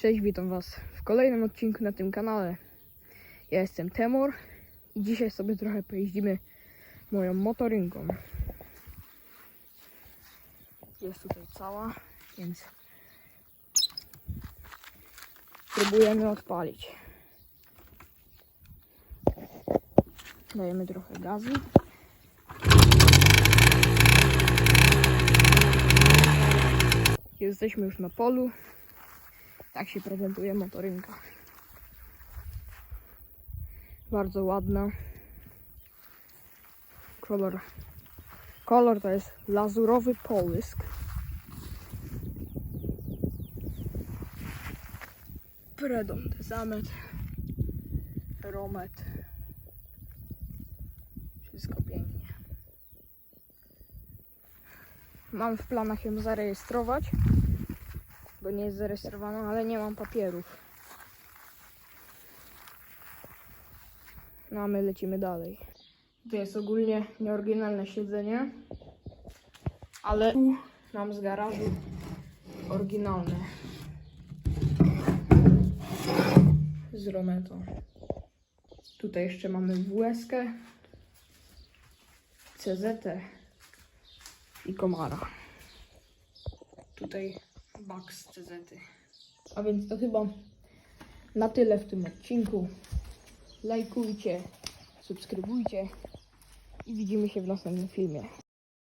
Cześć, witam Was w kolejnym odcinku na tym kanale. Ja jestem Temor i dzisiaj sobie trochę pojeździmy moją motorynką. Jest tutaj cała, więc próbujemy odpalić. Dajemy trochę gazu. Jesteśmy już na polu. Tak się prezentuje motorynka. Bardzo ładna. Kolor. Kolor to jest lazurowy połysk. Predom zamet. Romet. Wszystko pięknie. Mam w planach ją zarejestrować bo nie jest zarejestrowana, ale nie mam papierów. No a my lecimy dalej. To jest ogólnie nieoryginalne siedzenie, ale tu mam z garażu oryginalne. Z Rometo. Tutaj jeszcze mamy WSK, CZT i Komara. Tutaj Max CZ. A więc to chyba na tyle w tym odcinku. Lajkujcie, subskrybujcie i widzimy się w następnym filmie.